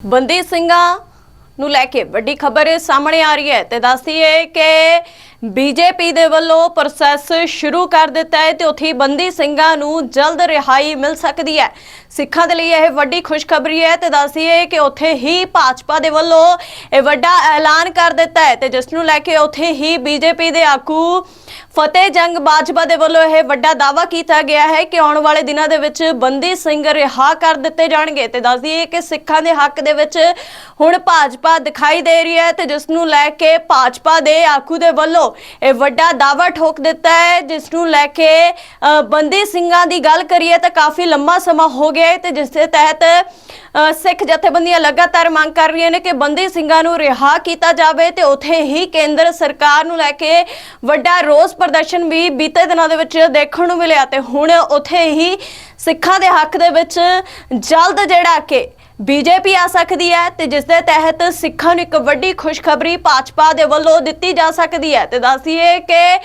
ਬੰਦੀ ਸਿੰਘਾਂ ਨੂੰ ਲੈ ਕੇ ਵੱਡੀ ਖਬਰ ਸਾਹਮਣੇ ਆ ਰਹੀ ਹੈ ਤੇ ਦੱਸਦੀ ਹੈ ਕਿ ਬੀਜੇਪੀ ਦੇ ਵੱਲੋਂ ਪ੍ਰੋਸੈਸ ਸ਼ੁਰੂ ਕਰ ਦਿੱਤਾ ਹੈ ਤੇ ਉੱਥੇ ਬੰਦੀ ਸਿੰਘਾਂ ਨੂੰ ਜਲਦ ਰਿਹਾਈ ਮਿਲ ਸਕਦੀ ਹੈ। ਸਿੱਖਾਂ ਦੇ ਲਈ ਇਹ ਵੱਡੀ ਖੁਸ਼ਖਬਰੀ ਹੈ ਤੇ ਦੱਸਦੀ ਕਿ ਉੱਥੇ ਹੀ ਭਾਜਪਾ ਦੇ ਵੱਲੋਂ ਇਹ ਵੱਡਾ ਐਲਾਨ ਕਰ ਦਿੱਤਾ ਹੈ ਤੇ ਜਿਸ ਨੂੰ ਲੈ ਕੇ ਉੱਥੇ ਹੀ ਬੀਜੇਪੀ ਦੇ ਆਗੂ ਫਤਿਹ ਜੰਗ ਬਾਜਵਾ ਦੇ ਵੱਲੋਂ ਇਹ ਵੱਡਾ ਦਾਵਾ ਕੀਤਾ ਗਿਆ ਹੈ ਕਿ ਆਉਣ ਵਾਲੇ ਦਿਨਾਂ ਦੇ ਵਿੱਚ ਬੰਦੀ ਸਿੰਘ ਰਿਹਾ ਕਰ ਦਿੱਤੇ ਜਾਣਗੇ ਤੇ ਦੱਸਦੀ ਹੈ ਕਿ ਸਿੱਖਾਂ ਦੇ ਹੱਕ ਦੇ ਵਿੱਚ ਹੁਣ ਭਾਜਪਾ ਦਿਖਾਈ ਦੇ ਰਹੀ ਹੈ ਤੇ ਜਿਸ ਨੂੰ ਲੈ ਕੇ ਭਾਜਪਾ ਦੇ ਆਗੂ ਦੇ ਵੱਲੋਂ ਇਹ ਵੱਡਾ ਦਾਵਾ ਠੋਕ ਦਿੱਤਾ ਹੈ, ਜਿਸ ਨੂੰ ਲੈ ਕੇ ਬੰਦੀ ਸਿੰਘਾਂ ਦੀ ਗੱਲ ਕਰੀਏ ਤਾਂ ਕਾਫੀ ਲੰਮਾ ਸਮਾਂ ਹੋ ਗਿਆ ਹੈ ਤੇ ਜਿਸ ਦੇ ਤਹਿਤ ਸਿੱਖ ਜਥੇਬੰਦੀਆਂ ਲਗਾਤਾਰ ਮੰਗ ਕਰ ਰਹੀਆਂ ਨੇ ਕਿ ਬੰਦੀ ਸਿੰਘਾਂ ਨੂੰ ਰਿਹਾ ਕੀਤਾ ਜਾਵੇ ਤੇ ਉਥੇ ਹੀ ਕੇਂਦਰ ਸਰਕਾਰ ਨੂੰ ਲੈ ਕੇ ਵੱਡਾ ਰੋਸ ਪ੍ਰਦਰਸ਼ਨ ਵੀ ਬੀਤੇ ਦਿਨਾਂ ਦੇ ਵਿੱਚ ਦੇਖਣ ਨੂੰ ਮਿਲਿਆ ਤੇ ਹੁਣ ਉਥੇ ਹੀ ਸਿੱਖਾਂ ਦੇ ਹੱਕ ਦੇ ਵਿੱਚ ਜਲਦ ਜਿਹੜਾ ਕਿ ਬੀਜੇਪੀ ਆ ਸਕਦੀ ਹੈ ਤੇ ਜਿਸ ਦੇ ਤਹਿਤ ਸਿੱਖਾਂ ਨੂੰ ਇੱਕ ਵੱਡੀ ਖੁਸ਼ਖਬਰੀ ਭਾਜਪਾ ਦੇ ਵੱਲੋਂ ਦਿੱਤੀ ਜਾ ਸਕਦੀ ਹੈ। ਤੇ ਦੱਸੀਏ ਕਿ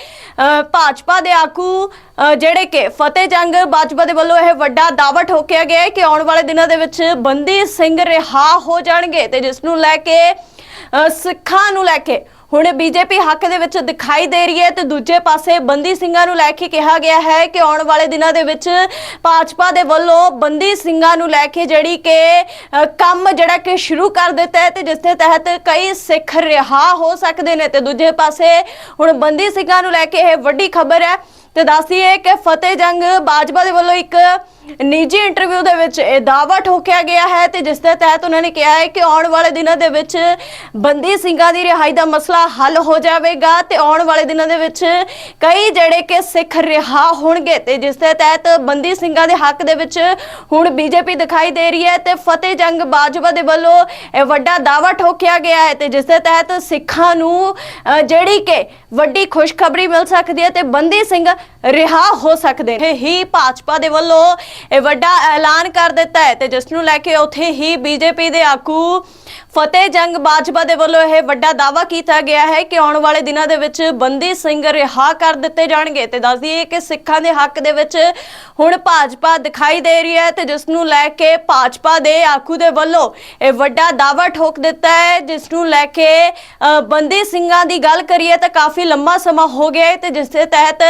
ਭਾਜਪਾ ਦੇ ਆਗੂ ਜਿਹੜੇ ਕਿ ਫਤਿਹ ਜੰਗ ਬਾਜਵਾ ਦੇ ਵੱਲੋਂ ਇਹ ਵੱਡਾ ਦਾਅਵਾ ਠੋਕਿਆ ਗਿਆ ਹੈ ਕਿ ਆਉਣ ਵਾਲੇ ਦਿਨਾਂ ਦੇ ਵਿੱਚ ਬੰਦੀ ਸਿੰਘ ਰਿਹਾ ਹੋ ਜਾਣਗੇ ਤੇ ਜਿਸ ਨੂੰ ਲੈ ਕੇ ਸਿੱਖਾਂ ਨੂੰ ਲੈ ਕੇ ਹੁਣ ਬੀਜੇਪੀ ਹੱਕ ਦੇ ਵਿੱਚ ਦਿਖਾਈ ਦੇ ਰਹੀ ਹੈ ਤੇ ਦੂਜੇ ਪਾਸੇ ਬੰਦੀ ਸਿੰਘਾਂ ਨੂੰ ਲੈ ਕੇ ਕਿਹਾ ਗਿਆ ਹੈ ਕਿ ਆਉਣ ਵਾਲੇ ਦਿਨਾਂ ਦੇ ਵਿੱਚ ਭਾਜਪਾ ਦੇ ਵੱਲੋਂ ਬੰਦੀ ਸਿੰਘਾਂ ਨੂੰ ਲੈ ਕੇ ਜਿਹੜੀ ਕਿ ਕੰਮ ਜਿਹੜਾ ਕਿ ਸ਼ੁਰੂ ਕਰ ਦਿੱਤਾ ਹੈ ਤੇ ਜਿਸ ਦੇ ਤਹਿਤ ਕਈ ਸਿੱਖ ਰਿਹਾ ਹੋ ਸਕਦੇ ਨੇ ਤੇ ਦੂਜੇ ਪਾਸੇ ਹੁਣ ਬੰਦੀ ਸਿੰਘਾਂ ਨੂੰ ਲੈ ਕੇ ਇਹ ਵੱਡੀ ਖਬਰ ਹੈ। ਤੇ ਦੱਸੀਏ ਕਿ ਫਤਿਹ ਜੰਗ ਬਾਜਵਾ ਦੇ ਵੱਲੋਂ ਇੱਕ ਨਿੱਜੀ ਇੰਟਰਵਿਊ ਦੇ ਵਿੱਚ ਇਹ ਦਾਅਵਾ ਠੋਕਿਆ ਗਿਆ ਹੈ ਤੇ ਜਿਸ ਦੇ ਤਹਿਤ ਉਹਨਾਂ ਨੇ ਕਿਹਾ ਹੈ ਕਿ ਆਉਣ ਵਾਲੇ ਦਿਨਾਂ ਦੇ ਵਿੱਚ ਬੰਦੀ ਸਿੰਘਾਂ ਦੀ ਰਿਹਾਈ ਦਾ ਮਸਲਾ ਹੱਲ ਹੋ ਜਾਵੇਗਾ ਤੇ ਆਉਣ ਵਾਲੇ ਦਿਨਾਂ ਦੇ ਵਿੱਚ ਕਈ ਜਿਹੜੇ ਕਿ ਸਿੱਖ ਰਿਹਾ ਹੋਣਗੇ ਤੇ ਜਿਸ ਦੇ ਤਹਿਤ ਬੰਦੀ ਸਿੰਘਾਂ ਦੇ ਹੱਕ ਦੇ ਵਿੱਚ ਹੁਣ ਬੀਜੇਪੀ ਦਿਖਾਈ ਦੇ ਰਹੀ ਹੈ ਤੇ ਫਤਿਹ ਜੰਗ ਬਾਜਵਾ ਦੇ ਵੱਲੋਂ ਇਹ ਵੱਡਾ ਦਾਅਵਾ ਠੋਕਿਆ ਗਿਆ ਹੈ ਤੇ ਜਿਸ ਦੇ ਤਹਿਤ ਸਿੱਖਾਂ ਨੂੰ ਜਿਹੜੀ ਕਿ ਵੱਡੀ ਖੁਸ਼ਖਬਰੀ ਮਿਲ ਸਕਦੀ ਹੈ ਤੇ ਬੰਦੀ ਸਿੰਘ ਰਿਹਾ ਹੋ ਸਕਦੇ ਨੇ। ਹੀ ਭਾਜਪਾ ਦੇ ਵੱਲੋਂ ਇਹ ਵੱਡਾ ਐਲਾਨ ਕਰ ਦਿੱਤਾ ਹੈ ਤੇ ਜਿਸ ਨੂੰ ਲੈ ਕੇ ਉੱਥੇ ਹੀ ਬੀਜੇਪੀ ਦੇ ਆਗੂ ਫਤਿਹ ਜੰਗ ਬਾਜਵਾ ਦੇ ਵੱਲੋਂ ਇਹ ਵੱਡਾ ਦਾਅਵਾ ਕੀਤਾ ਗਿਆ ਹੈ ਕਿ ਆਉਣ ਵਾਲੇ ਦਿਨਾਂ ਦੇ ਵਿੱਚ ਬੰਦੀ ਸਿੰਘ ਰਿਹਾ ਕਰ ਦਿੱਤੇ ਜਾਣਗੇ। ਤੇ ਦੱਸ ਦਈਏ ਕਿ ਸਿੱਖਾਂ ਦੇ ਹੱਕ ਦੇ ਵਿੱਚ ਹੁਣ ਭਾਜਪਾ ਦਿਖਾਈ ਦੇ ਰਹੀ ਹੈ ਤੇ ਜਿਸ ਨੂੰ ਲੈ ਕੇ ਭਾਜਪਾ ਦੇ ਆਗੂ ਦੇ ਵੱਲੋਂ ਇਹ ਵੱਡਾ ਦਾਅਵਾ ਠੋਕ ਦਿੱਤਾ ਹੈ। ਜਿਸ ਨੂੰ ਲੈ ਕੇ ਅ, ਬੰਦੀ ਸਿੰਘਾਂ ਦੀ ਗੱਲ ਕਰੀਏ ਤਾਂ ਕਾਫੀ ਲੰਮਾ ਸਮਾਂ ਹੋ ਗਿਆ ਹੈ ਤੇ ਜਿਸ ਦੇ ਤਹਿਤ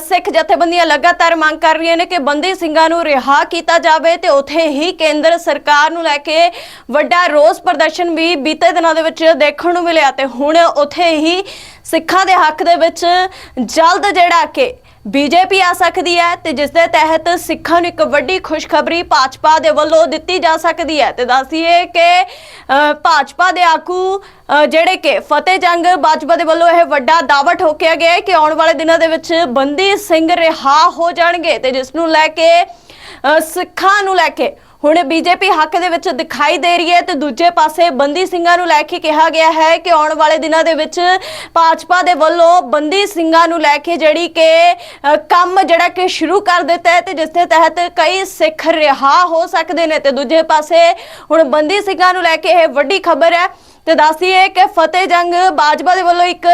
ਸਿੱਖ ਜਥੇਬੰਦੀਆਂ ਲਗਾਤਾਰ ਮੰਗ ਕਰ ਰਹੀਆਂ ਨੇ ਕਿ ਬੰਦੀ ਸਿੰਘਾਂ ਨੂੰ ਰਿਹਾ ਕੀਤਾ ਜਾਵੇ ਤੇ ਉਥੇ ਹੀ ਕੇਂਦਰ ਸਰਕਾਰ ਨੂੰ ਲੈ ਕੇ ਵੱਡਾ ਰੋਸ ਪ੍ਰਦਰਸ਼ਨ ਵੀ ਬੀਤੇ ਦਿਨਾਂ ਦੇ ਵਿੱਚ ਦੇਖਣ ਨੂੰ ਮਿਲਿਆ ਤੇ ਹੁਣ ਉਥੇ ਹੀ ਸਿੱਖਾਂ ਦੇ ਹੱਕ ਦੇ ਵਿੱਚ ਜਲਦ ਜਿਹੜਾ ਕਿ ਬੀਜੇਪੀ ਆ ਸਕਦੀ ਹੈ ਤੇ ਜਿਸ ਦੇ ਤਹਿਤ ਸਿੱਖਾਂ ਨੂੰ ਇੱਕ ਵੱਡੀ ਖੁਸ਼ਖਬਰੀ ਭਾਜਪਾ ਦੇ ਵੱਲੋਂ ਦਿੱਤੀ ਜਾ ਸਕਦੀ ਹੈ। ਤੇ ਦੱਸੀਏ ਕਿ ਭਾਜਪਾ ਦੇ ਆਗੂ ਜਿਹੜੇ ਕਿ ਫਤਿਹ ਜੰਗ ਬਾਜਵਾ ਦੇ ਵੱਲੋਂ ਇਹ ਵੱਡਾ ਦਾਅਵਾ ਠੋਕਿਆ ਗਿਆ ਹੈ ਕਿ ਆਉਣ ਵਾਲੇ ਦਿਨਾਂ ਦੇ ਵਿੱਚ ਬੰਦੀ ਸਿੰਘ ਰਿਹਾ ਹੋ ਜਾਣਗੇ ਤੇ ਜਿਸ ਨੂੰ ਲੈ ਕੇ ਸਿੱਖਾਂ ਨੂੰ ਲੈ ਕੇ ਹੁਣ ਬੀਜੇਪੀ ਹੱਕ ਦੇ ਵਿੱਚ ਦਿਖਾਈ ਦੇ ਰਹੀ ਹੈ ਤੇ ਦੂਜੇ ਪਾਸੇ ਬੰਦੀ ਸਿੰਘਾਂ ਨੂੰ ਲੈ ਕੇ ਕਿਹਾ ਗਿਆ ਹੈ ਕਿ ਆਉਣ ਵਾਲੇ ਦਿਨਾਂ ਦੇ ਵਿੱਚ ਭਾਜਪਾ ਦੇ ਵੱਲੋਂ ਬੰਦੀ ਸਿੰਘਾਂ ਨੂੰ ਲੈ ਕੇ ਜਿਹੜੀ ਕਿ ਕੰਮ ਜਿਹੜਾ ਕਿ ਸ਼ੁਰੂ ਕਰ ਦਿੱਤਾ ਹੈ ਤੇ ਜਿਸ ਦੇ ਤਹਿਤ ਕਈ ਸਿੱਖ ਰਿਹਾ ਹੋ ਸਕਦੇ ਨੇ ਤੇ ਦੂਜੇ ਪਾਸੇ ਹੁਣ ਬੰਦੀ ਸਿੰਘਾਂ ਨੂੰ ਲੈ ਕੇ ਇਹ ਵੱਡੀ ਖਬਰ ਹੈ ਤੇ ਦੱਸੀਏ ਕਿ ਫਤਿਹ ਜੰਗ ਬਾਜਵਾ ਦੇ ਵੱਲੋਂ ਇੱਕ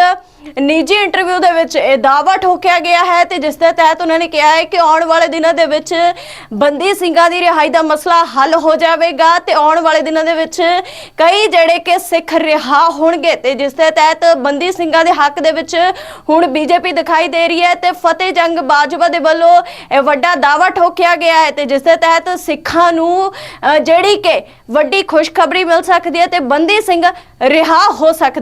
ਨਿੱਜੀ ਇੰਟਰਵਿਊ ਦੇ ਵਿੱਚ ਇਹ ਦਾਅਵਾ ਠੋਕਿਆ ਗਿਆ ਹੈ ਤੇ ਜਿਸ ਦੇ ਤਹਿਤ ਉਹਨਾਂ ਨੇ ਕਿਹਾ ਹੈ ਕਿ ਆਉਣ ਵਾਲੇ ਦਿਨਾਂ ਦੇ ਵਿੱਚ ਬੰਦੀ ਸਿੰਘਾਂ ਦੀ ਰਿਹਾਈ ਦਾ ਮਸਲਾ ਹੱਲ ਹੋ ਜਾਵੇਗਾ ਤੇ ਆਉਣ ਵਾਲੇ ਦਿਨਾਂ ਦੇ ਵਿੱਚ ਕਈ ਜਿਹੜੇ ਕਿ ਸਿੱਖ ਰਿਹਾ ਹੋਣਗੇ ਤੇ ਜਿਸ ਦੇ ਤਹਿਤ ਬੰਦੀ ਸਿੰਘਾਂ ਦੇ ਹੱਕ ਦੇ ਵਿੱਚ ਹੁਣ ਬੀਜੇਪੀ ਦਿਖਾਈ ਦੇ ਰਹੀ ਹੈ ਤੇ ਫਤਿਹ ਜੰਗ ਬਾਜਵਾ ਦੇ ਵੱਲੋਂ ਇਹ ਵੱਡਾ ਦਾਅਵਾ ਠੋਕਿਆ ਗਿਆ ਹੈ ਤੇ ਜਿਸ ਦੇ ਤਹਿਤ ਸਿੱਖਾਂ ਨੂੰ ਜਿਹੜੀ ਕਿ ਵੱਡੀ ਖੁਸ਼ਖਬਰੀ ਮਿਲ ਸਕਦੀ ਹੈ ਤੇ ਬੰਦੀ ਸਿੰਘ ਰਿਹਾ ਹੋ ਸਕਦੇ